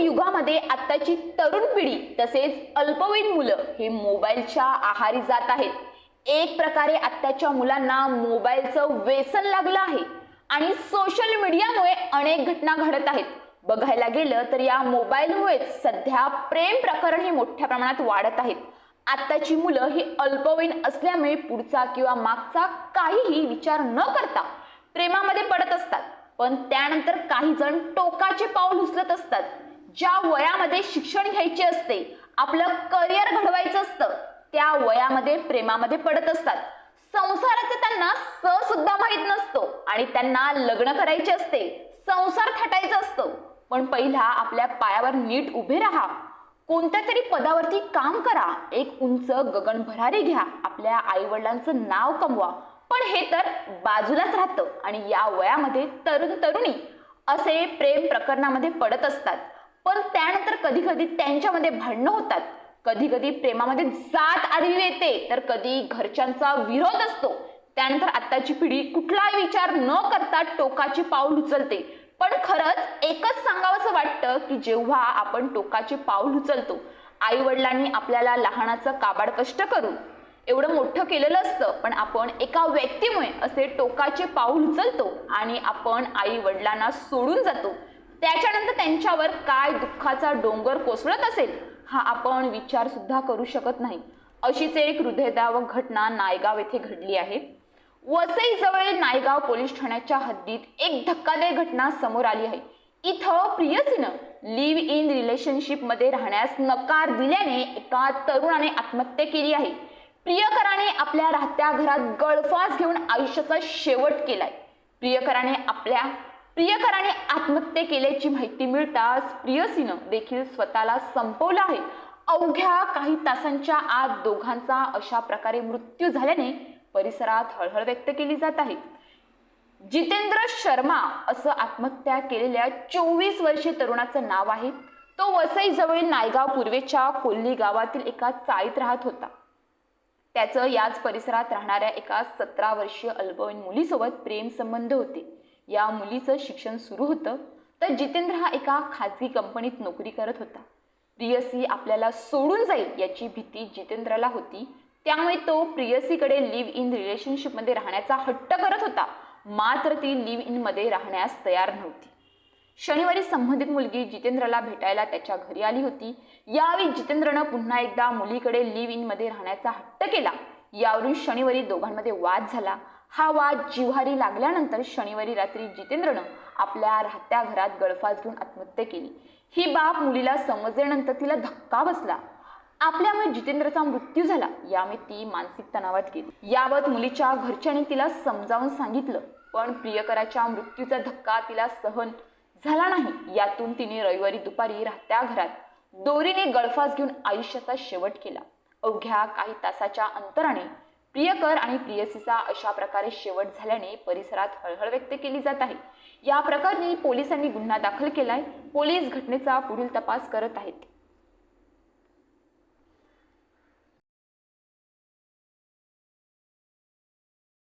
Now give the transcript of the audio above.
युगामध्ये आत्ताची तरुण पिढी तसेच अल्पवयीन मुलं हे मोबाईलच्या आहारी जात आहेत. एक प्रकारे आत्ताच्या मुलांना मोबाईलचं व्यसन लागलं आहे आणि सोशल मीडियामुळे अनेक घटना घडत आहेत. बघायला गेलं तर या मोबाईलमुळेच सध्या प्रेम प्रकरण हे मोठ्या प्रमाणात वाढत आहेत. आत्ताची मुलं ही अल्पवयीन असल्यामुळे पुढचा किंवा मागचा काहीही विचार न करता प्रेमामध्ये पडत असतात. पण त्यानंतर काही जण टोकाचे पाऊल उचलत असतात. ज्या वयामध्ये शिक्षण घ्यायचे असते आपलं करिअर घडवायचं असतं त्या वयामध्ये प्रेमामध्ये पडत असतात. संसाराचे त्यांना स सुद्धा माहीत नसतो आणि त्यांना लग्न करायचे असते संसार थाटायचा असतो. पण पहिला आपल्या पायावर नीट उभे राहा. कोणत्या तरी पदावरती काम करा. एक उंच गगन भरारी घ्या. आपल्या आई वडिलांचं नाव कमवा. पण हे तर बाजूलाच राहतं आणि या वयामध्ये तरुण तरुणी असे प्रेम प्रकरणामध्ये पडत असतात. पण त्यानंतर कधी कधी त्यांच्यामध्ये भांडणं होतात. कधी कधी प्रेमामध्ये जात आडवी येते तर कधी घरच्यांचा विरोध असतो. त्यानंतर आत्ताची पिढी कुठलाही विचार न करता टोकाचे पाऊल उचलते. पण खरंच एकच सांगावंसं वाटतं की जेव्हा आपण टोकाचे पाऊल उचलतो आई वडिलांनी आपल्याला लहानाचं काबाड कष्ट करून एवढं मोठं केलेलं असतं पण आपण एका व्यक्तीमुळे असे टोकाचे पाऊल उचलतो आणि आपण आई वडिलांना सोडून जातो. त्याच्यानंतर त्यांच्यावर काय दुःखाचा डोंगर कोसळत असेल हा आपण विचार सुद्धा करू शकत नाही. अशीच एक हृदयदावक घटना नायगाव येथे घडली आहे. वसई जवळील नायगाव पोलीस ठाण्याच्या हद्दीत एक धक्कादायक घटना समोर आली आहे. इथं प्रियसीनं लिव्ह इन रिलेशनशिपमध्ये राहण्यास नकार दिल्याने एका तरुणाने आत्महत्या केली आहे. प्रियकराने आपल्या राहत्या घरात गळफास घेऊन आयुष्याचा शेवट केलाय. प्रियकराने आपल्या प्रियकराने आत्महत्या केल्याची माहिती मिळताच प्रियसीनं देखील स्वतःला संपवलं आहे. अवघ्या काही तासांच्या आत दोघांचा अशा प्रकारे मृत्यू झाल्याने परिसरात हळहळ व्यक्त केली जात आहे. जितेंद्र शर्मा असं आत्महत्या केलेल्या चोवीस वर्षीय तरुणाचं नाव आहे. तो वसई जवळील नायगाव पूर्वेच्या कोल्ली गावातील एका चाळीत राहत होता. त्याचं याच परिसरात राहणाऱ्या एका सतरा वर्षीय अल्पवयीन मुलीसोबत प्रेम संबंध होते. या मुलीचं शिक्षण सुरू होतं. तर जितेंद्र हा एका खाजगी कंपनीत नोकरी करत होता. प्रियसी आपल्याला सोडून जाईल याची भीती जितेंद्रला होती. त्यामुळे तो प्रियसीकडे लिव्ह इन रिलेशनशिपमध्ये राहण्याचा हट्ट करत होता. मात्र ती लिव्ह इनमध्ये राहण्यास तयार नव्हती. शनिवारी संबंधित मुलगी जितेंद्रला भेटायला त्याच्या घरी आली होती. यावेळी जितेंद्रनं पुन्हा एकदा मुलीकडे लिव्ह इनमध्ये राहण्याचा हट्ट केला. यावरून शनिवारी दोघांमध्ये वाद झाला. हा वाद जिव्हारी लागल्यानंतर शनिवारी रात्री जितेंद्रनं आपल्या राहत्या घरात गळफास घेऊन आत्महत्या केली. ही बाब मुलीला समजल्यानंतर तिला धक्का बसला. आपल्यामुळे जितेंद्रचा मृत्यू झाला यामुळे ती मानसिक तणावात गेली. याबाबत मुलीच्या घरच्यांनी तिला समजावून सांगितलं पण प्रियकराच्या मृत्यूचा धक्का तिला सहन झाला नाही. यातून तिने रविवारी दुपारी राहत्या घरात दोरीने गळफास घेऊन आयुष्याचा शेवट केला. अवघ्या काही तासाच्या अंतराने प्रियकर आणि प्रियसीचा अशा प्रकारे शेवट झाल्याने परिसरात हळहळ व्यक्त केली जात आहे. या प्रकरणी पोलिसांनी गुन्हा दाखल केलाय. पोलीस घटनेचा पुढील तपास करत आहेत.